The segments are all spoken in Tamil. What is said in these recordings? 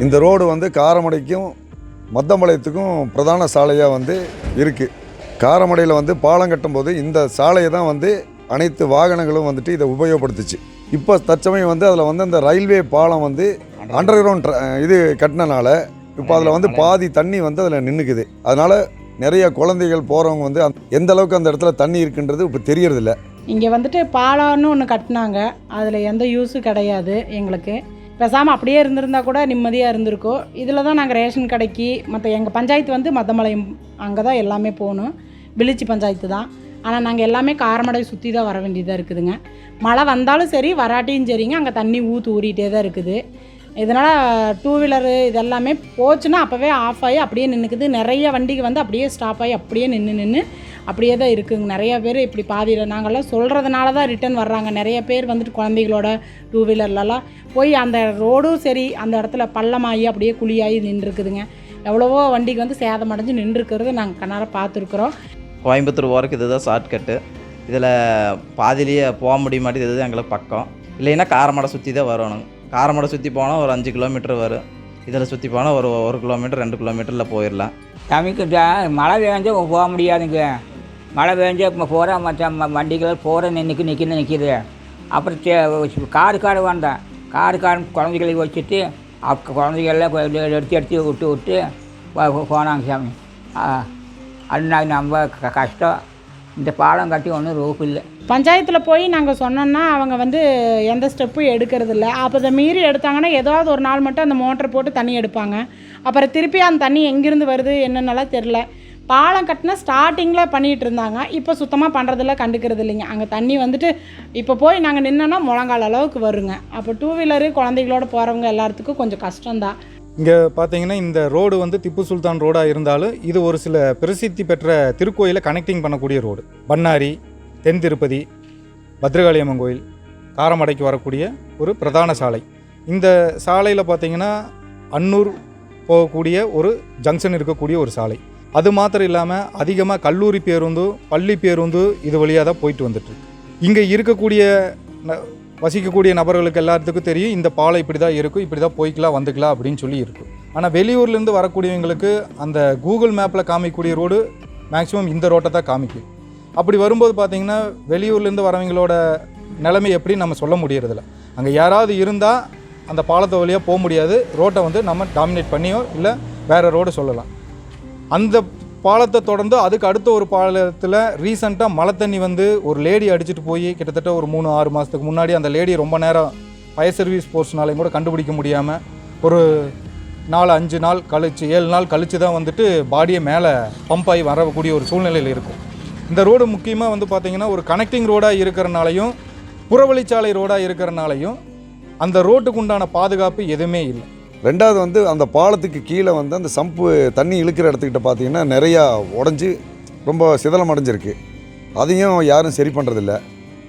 இந்த ரோடு வந்து காரமடைக்கும் மத்தம்பாளையத்துக்கும் பிரதான சாலையாக வந்து இருக்குது காரமடையில் வந்து பாலம் கட்டும்போது இந்த சாலையை தான் வந்து அனைத்து வாகனங்களும் வந்துட்டு இதை உபயோகப்படுத்துச்சு. இப்போ தற்சமயம் வந்து அதில் வந்து அந்த ரயில்வே பாலம் வந்து அண்டர் கிரவுண்ட் இது கட்டினனால இப்போ அதில் வந்து பாதி தண்ணி வந்து அதில் நின்றுக்குது அதனால் நிறைய குழந்தைகள் போகிறவங்க வந்து அந்த- எந்த அளவுக்கு அந்த இடத்துல தண்ணி இருக்குன்றது இப்போ தெரியறதில்ல. இங்கே வந்துட்டு பாலம்னு ஒன்று கட்டினாங்க. அதில் எந்த யூஸும் கிடையாது எங்களுக்கு. பேசாமல் அப்படியே இருந்திருந்தா கூட நிம்மதியாக இருந்திருக்கும். இதில் தான் நாங்கள் ரேஷன் கடைக்கு மற்ற எங்கள் பஞ்சாயத்து வந்து மத்தமலையம் அங்கே தான் எல்லாமே போகணும். வில்லிச்சி பஞ்சாயத்து தான். ஆனால் நாங்கள் எல்லாமே காரமடை சுற்றி தான் வர வேண்டியதாக இருக்குதுங்க. மழை வந்தாலும் சரி வராட்டியும் சரிங்க. அங்கே தண்ணி ஊற்று ஊறிட்டே தான் இருக்குது. இதனால் டூ வீலரு இதெல்லாமே போச்சுன்னா அப்போவே ஆஃப் ஆகி அப்படியே நின்றுக்குது நிறைய வண்டிக்கு வந்து அப்படியே ஸ்டாப் ஆகி அப்படியே நின்று நின்று அப்படியே தான் இருக்குங்க. நிறைய பேர் இப்படி பாதியில் நாங்கள்லாம் சொல்கிறதுனால தான் ரிட்டர்ன் வர்றாங்க. நிறைய பேர் வந்துட்டு குழந்தைகளோட டூ வீலர்லலாம் போய் அந்த ரோடும் சரி அந்த இடத்துல பள்ளமாகி அப்படியே குழியாகி நின்றுருக்குதுங்க. எவ்வளவோ வண்டிக்கு வந்து சேதமடைஞ்சு நின்றுருக்கிறத நாங்கள் கண்ணார பார்த்துருக்குறோம். கோயம்புத்தூர் போகிறக்கு இதுதான் ஷார்ட்கட்டு இதில் பாதிலேயே போக முடிய இதுதான் எங்களுக்கு பக்கம். இல்லைன்னா காரமடை சுற்றி தான் வரணும். காரமடை சுற்றி போனால் ஒரு அஞ்சு கிலோமீட்டர் வரும். இதில் சுற்றி போனால் ஒரு ஒரு கிலோமீட்டர் ரெண்டு கிலோமீட்டரில் போயிடலாம் தமிக்கு மழை பெஞ்சா போக முடியாதுங்க. மழை பெஞ்சால் இப்போ போகிற மற்ற ம- வண்டிகள் போகிற நிற்கி நிற்கின்னு நிற்கிது அப்புறம் காரு காடு வந்தேன் காரு காடு குழந்தைகளை வச்சுட்டு அப்போ குழந்தைகள்லாம் எடுத்து எடுத்து விட்டு விட்டு போனாங்க சாமி. அண்ணா நம்ம க- கஷ்டம். இந்த பாலம் கட்டி ஒன்றும் ரூப் இல்லை. பஞ்சாயத்தில் போய் நாங்கள் சொன்னோன்னா அவங்க வந்து எந்த ஸ்டெப்பும் எடுக்கிறது இல்லை அப்போ இதை மீறி எடுத்தாங்கன்னா ஏதாவது ஒரு நாள் மட்டும் அந்த மோட்டர் போட்டு தண்ணி எடுப்பாங்க. அப்புறம் திருப்பி அந்த தண்ணி எங்கேருந்து வருது என்னென்னலாம் தெரில பாலம் கட்டினா ஸ்டார்டிங்கில் பண்ணிகிட்டு இருந்தாங்க. இப்போ சுத்தமாக பண்ணுறதில்ல கண்டுக்கிறது இல்லைங்க. அங்கே தண்ணி வந்துட்டு இப்போ போய் நாங்கள் நின்னோன்னா முழங்கால் அளவுக்கு வருங்க. அப்போ டூ வீலரு குழந்தைகளோட போகிறவங்க எல்லாத்துக்கும் கொஞ்சம் கஷ்டம்தான். இங்கே பார்த்தீங்கன்னா இந்த ரோடு வந்து திப்பு சுல்தான் ரோடாக இருந்தாலும் இது ஒரு சில பிரசித்தி பெற்ற திருக்கோயிலை கனெக்டிங் பண்ணக்கூடிய ரோடு. பண்ணாரி தென் திருப்பதி பத்ரகாளியம்மன் கோயில் காரமடைக்கு வரக்கூடிய ஒரு பிரதான சாலை. இந்த சாலையில் பார்த்தீங்கன்னா அன்னூர் போகக்கூடிய ஒரு ஜங்ஷன் இருக்கக்கூடிய ஒரு சாலை. அது மாத்திரம் இல்லாமல் அதிகமாக கல்லூரி பேருந்து பள்ளி பேருந்து இது வழியாக தான் போயிட்டு வந்துட்டுருக்கு இங்கே இருக்கக்கூடிய ந- வசிக்கக்கூடிய நபர்களுக்கு எல்லாத்துக்கும் தெரியும் இந்த பாலம் இப்படி தான் இருக்கும் இப்படி தான் போய்க்கலாம் வந்துக்கலாம் அப்படின்னு சொல்லி இருக்கும். ஆனால் வெளியூர்லேருந்து வரக்கூடியவங்களுக்கு அந்த கூகுள் மேப்பில் காமிக்கக்கூடிய ரோடு மேக்ஸிமம் இந்த ரோட்டை தான் காமிக்கும். அப்படி வரும்போது பார்த்திங்கன்னா வெளியூர்லேருந்து வரவங்களோட நிலைமை எப்படி நம்ம சொல்ல முடியறதில்ல. அங்கே யாராவது இருந்தால் அந்த பாலத்தை வழியாக போக முடியாது. ரோட்டை வந்து நம்ம டாமினேட் பண்ணியோ இல்லை வேறு ரோடு சொல்லலாம். அந்த பாலத்தை தொடர்ந்து அதுக்கு அடுத்த ஒரு பாலத்தில் ரீசண்டாக மழை தண்ணி வந்து ஒரு லேடி அடிச்சுட்டு போய் கிட்டத்தட்ட ஒரு மூணு ஆறு மாதத்துக்கு முன்னாடி அந்த லேடி ரொம்ப நேரம் ஃபயர் சர்வீஸ் ஃபோர்ஸ்னாலையும் கூட கண்டுபிடிக்க முடியாமல் ஒரு நாலு அஞ்சு நாள் கழிச்சு ஏழு நாள் கழித்து தான் வந்துட்டு பாடியை மேலே பம்ப் ஆகி வரக்கூடிய ஒரு சூழ்நிலையில் இருக்கும். இந்த ரோடு முக்கியமாக வந்து பார்த்திங்கன்னா ஒரு கனெக்டிங் ரோடாக இருக்கிறனாலையும் புறவழிச்சாலை ரோடாக இருக்கிறனாலையும் அந்த ரோட்டுக்கு உண்டான பாதுகாப்பு எதுவுமே இல்லை. ரெண்டாவது வந்து அந்த பாலத்துக்கு கீழே வந்து அந்த சம்பு தண்ணி இழுக்கிற இடத்துக்கிட்ட பார்த்தீங்கன்னா நிறையா உடஞ்சி ரொம்ப சிதலம் அடைஞ்சிருக்கு அதையும் யாரும் சரி பண்ணுறதில்ல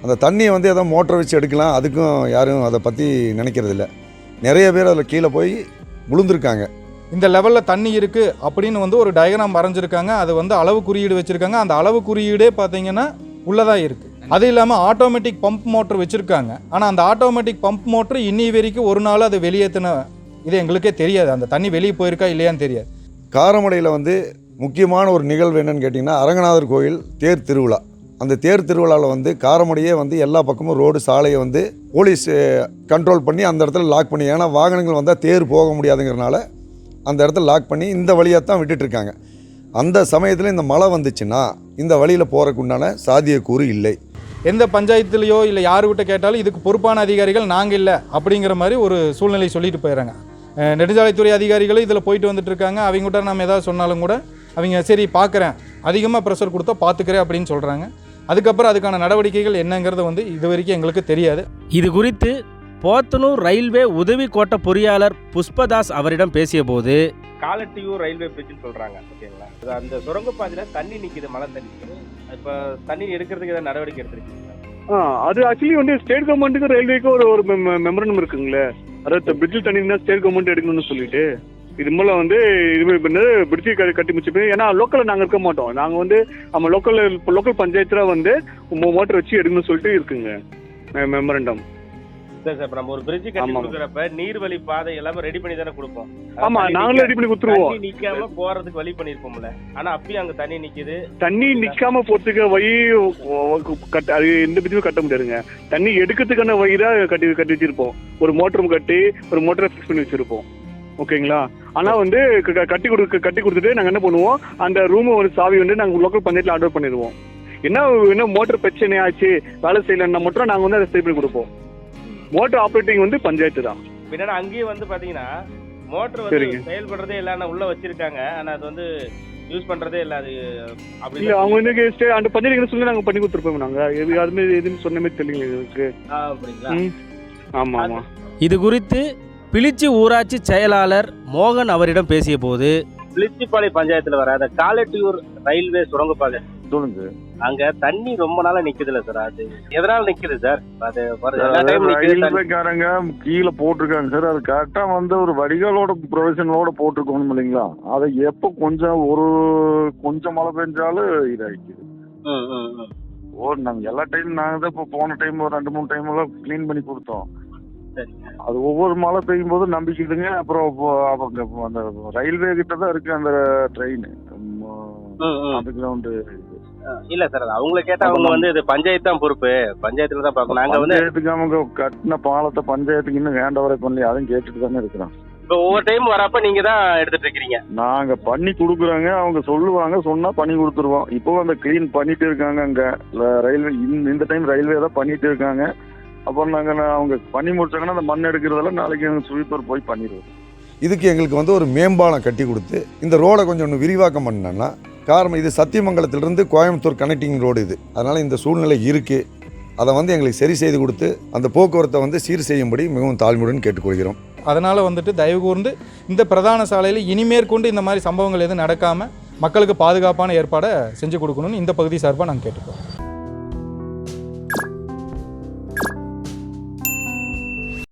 அந்த தண்ணியை வந்து ஏதோ மோட்டர் வச்சு எடுக்கலாம் அதுக்கும் யாரும் அதை பற்றி நினைக்கிறதில்ல. நிறைய பேர் அதில் கீழே போய் விழுந்திருக்காங்க. இந்த லெவலில் தண்ணி இருக்குது அப்படின்னு வந்து ஒரு டயக்ராம் வரைஞ்சிருக்காங்க. அது வந்து அளவு குறியீடு வச்சுருக்காங்க. அந்த அளவு குறியீடே பார்த்தீங்கன்னா உள்ளதாக இருக்குது அது இல்லாமல் ஆட்டோமேட்டிக் பம்ப் மோட்டர் வச்சுருக்காங்க. ஆனால் அந்த ஆட்டோமேட்டிக் பம்ப் மோட்டர் இன்னி வரைக்கும் ஒரு நாள் அது வெளியேற்றின இது எங்களுக்கே தெரியாது. அந்த தண்ணி வெளியே போயிருக்கா இல்லையான்னு தெரியாது. காரமடையில் வந்து முக்கியமான ஒரு நிகழ்வு என்னன்னு கேட்டிங்கன்னா அரங்கநாதர் கோயில் தேர் திருவிழா. அந்த தேர் திருவிழாவில் வந்து காரமடையே வந்து எல்லா பக்கமும் ரோடு சாலையை வந்து போலீஸ் கண்ட்ரோல் பண்ணி அந்த இடத்துல லாக் பண்ணி ஏன்னா வாகனங்கள் வந்தால் தேர் போக முடியாதுங்கிறனால அந்த இடத்துல லாக் பண்ணி இந்த வழியாக தான் விட்டுட்டு இருக்காங்க. அந்த சமயத்தில் இந்த மழை வந்துச்சுன்னா இந்த வழியில் போகிறதுக்கு உண்டான சாத்தியக்கூறு இல்லை. எந்த பஞ்சாயத்துலேயோ இல்லை யாருக்கிட்ட கேட்டாலும் இதுக்கு பொறுப்பான அதிகாரிகள் நாங்கள் இல்லை அப்படிங்கிற மாதிரி ஒரு சூழ்நிலை சொல்லிட்டு போயிடுறாங்க. நெடுஞ்சாலைத்துறை அதிகாரிகளும் இதில் போயிட்டு வந்துட்டு இருக்காங்க அவங்ககிட்ட நம்ம ஏதாவது சொன்னாலும் கூட அவங்க சரி பார்க்குறேன் அதிகமாக ப்ரெஷர் கொடுத்தா பார்த்துக்கிறேன் அப்படின்னு சொல்கிறாங்க அதுக்கப்புறம் அதுக்கான நடவடிக்கைகள் என்னங்கிறது வந்து இது வரைக்கும் எங்களுக்கு தெரியாது. இது குறித்து போத்தனூர் ரயில்வே உதவி கோட்ட பொறியாளர் புஷ்பதாஸ் அவரிடம் பேசியபோது காலட்டியூர் ரயில்வே பிரிட்ஜ்னு சொல்றாங்க ஓகேங்களா? அந்த சுரங்கப்பாதையில தண்ணி நிக்குது மழை தண்ணி இப்ப தண்ணி எடுக்கிறதுக்கு ஏதாவது நடவடிக்கை எடுத்திருக்கீங்களா? ஆ அது ஆக்சுவலி வந்து ஸ்டேட் கவர்மெண்ட்டுக்கு ரயில்வேக்கு ஒரு ஒரு மெமரண்டம் இருக்குங்களே. அதாவது பிரிட்ஜில் தண்ணி இருந்தால் ஸ்டேட் கவர்மெண்ட் எடுக்கணும்னு சொல்லிட்டு. இது மூலம் வந்து இது பண்ணது பிரிட்ஜி கட்டி கட்டி முடிச்சு ஏன்னா லோக்கலில் நாங்கள் இருக்க மாட்டோம். நாங்கள் வந்து நம்ம லோக்கல் லோக்கல் பஞ்சாயத்தில் வந்து மோட்டர் வச்சு எடுக்கணும்னு சொல்லிட்டு இருக்குங்க. மெமரண்டம் சரி சார் இப்ப நம்ம ஒரு பிரிட்ஜ் கட்டி. கொடுக்குறப்ப நீர்வழி பாதை எல்லாமே ரெடி பண்ணி தானே கொடுப்போம். ஆமா தண்ணி நாங்களே நிக்க- ரெடி பண்ணி கொடுத்துருவோம். நிக்காம போறதுக்கு வழி பண்ணிருப்போம்ல ஆனா அப்பயும் அங்க தண்ணி நிக்குது. தண்ணி நிக்காம போறதுக்கு வழி கட்ட அது எந்த பிரிட்ஜுமே கட்ட முடியாதுங்க. தண்ணி எடுக்கிறதுக்கான வழி தான் கட்டி கட்டி வச்சிருப்போம். ஒரு மோட்டரும் கட்டி ஒரு மோட்டரை ஃபிக்ஸ் பண்ணி வச்சிருப்போம். ஓகேங்களா? ஆனா வந்து கட்டி கொடுக்க கட்டி கொடுத்துட்டு நாங்க என்ன பண்ணுவோம்? அந்த ரூம் ஒரு சாவி வந்து நாங்க லோக்கல் பஞ்சாயத்துல ஆர்டர் பண்ணிடுவோம். என்ன என்ன மோட்டர் பிரச்சனை ஆச்சு? வேலை செய்யலன்னா மட்டும் நாங்க வந்து அதை சரி பண்ணி கொடுப்போம். மோட்டர் ஆப்ரேட்டிங் வந்து பஞ்சாயத்து தான். பின்னாடி அங்கேயே வந்து பாத்தீங்கன்னா மோட்டர் வந்து. செயல்படுறதே இல்ல ஆனா உள்ள வச்சிருக்காங்க. ஆனா அது வந்து யூஸ் பண்றதே இல்ல அது அப்படி இல்ல அவங்க வந்து ஸ்டே- அந்த பஞ்சாயத்து சொல்லி நாங்க பண்ணி கொடுத்துருப்போம் நாங்க. எது அதுமே எதுன்னு சொன்ன மாதிரி தெரியல எங்களுக்கு அப்படிங்களா. ஆமா ஆமா. இது குறித்து பிளிச்சி ஊராட்சி செயலாளர் மோகன் அவரிடம் பேசிய போது பிளிச்சிப்பாளை பஞ்சாயத்துல வர அந்த காலட்டியூர் ரயில்வே சுரங்கப்பாதை. சொல்லுங்க. அங்க தண்ணி ரொம்ப நாளா நிக்குதுல்ல சார் அது எதனால நிக்குது சார் அது. ரயில்வேக்காரங்க கீழே போட்டிருக்காங்க சார் அது கரெக்டா வந்து ஒரு வடிகாலோட ப்ரொவிஷனோட போட்டிருக்கணும் இல்லைங்களா? அதை எப்போ கொஞ்சம் ஒரு கொஞ்சம் மழை பெஞ்சாலும் இதாகிக்குது. ஓ நாங்க எல்லா டைம் நாங்க தான் இப்போ போன டைம் ஒரு ரெண்டு மூணு டைம் எல்லாம் க்ளீன் பண்ணி கொடுத்தோம். அது ஒவ்வொரு மழை பெய்யும் போது நம்பிக்கைதுங்க அப்புறம் அந்த ரயில்வே கிட்ட தான் இருக்கு அந்த ட்ரெயின். அந்த கிரவுண்டு இல்ல சார் அவங்கள கேட்டா அவங்க வந்து இது பஞ்சாயத்து தான் பொறுப்பு. பஞ்சாயத்துல தான் பார்க்கணும். நாங்க வந்து பஞ்சாயத்துக்கு அவங்க கட்டின பாலத்தை பஞ்சாயத்துக்கு இன்னும் ஹேண்ட் ஓவரே பண்ணி அதையும் கேட்டுட்டு தானே இருக்கிறோம். இப்போ ஒவ்வொரு டைம் வரப்ப நீங்க தான் எடுத்துட்டு இருக்கீங்க நாங்க பண்ணி கொடுக்குறோங்க. அவங்க சொல்லுவாங்க சொன்னா பண்ணி கொடுத்துருவோம். இப்போ அந்த க்ளீன் பண்ணிட்டு இருக்காங்க அங்க. ரயில்வே இந்த- இந்த டைம் ரயில்வே தான் பண்ணிட்டு இருக்காங்க. அப்புறம் நாங்க நான் அவங்க பண்ணி முடிச்சாங்கன்னா அந்த மண் எடுக்கிறதெல்லாம் நாளைக்கு எங்க ஸ்வீப்பர் போய் பண்ணிடுவோம். இதுக்கு எங்களுக்கு வந்து ஒரு மேம்பாலம் கட்டி கொடுத்து இந்த ரோடை கொஞ்சம் இன்னும் விரிவாக்கம் பண்ணோன்னா காரணம் இது சத்தியமங்கலத்திலிருந்து கோயம்புத்தூர் கனெக்டிங் ரோடு இது. அதனால் இந்த சூழ்நிலை இருக்குது அதை வந்து எங்களுக்கு சரி செய்து கொடுத்து அந்த போக்குவரத்தை வந்து சீர் செய்யும்படி மிகவும் தாழ்மையுடன் கேட்டுக்கொள்கிறோம். அதனால் வந்துட்டு தயவு கூர்ந்து இந்த பிரதான சாலையில் இனிமேற்கொண்டு இந்த மாதிரி சம்பவங்கள் எதுவும் நடக்காமல் மக்களுக்கு பாதுகாப்பான ஏற்பாடை செஞ்சு கொடுக்கணும்னு இந்த பகுதி சார்பாக நாங்கள் கேட்டுக்கிறோம்.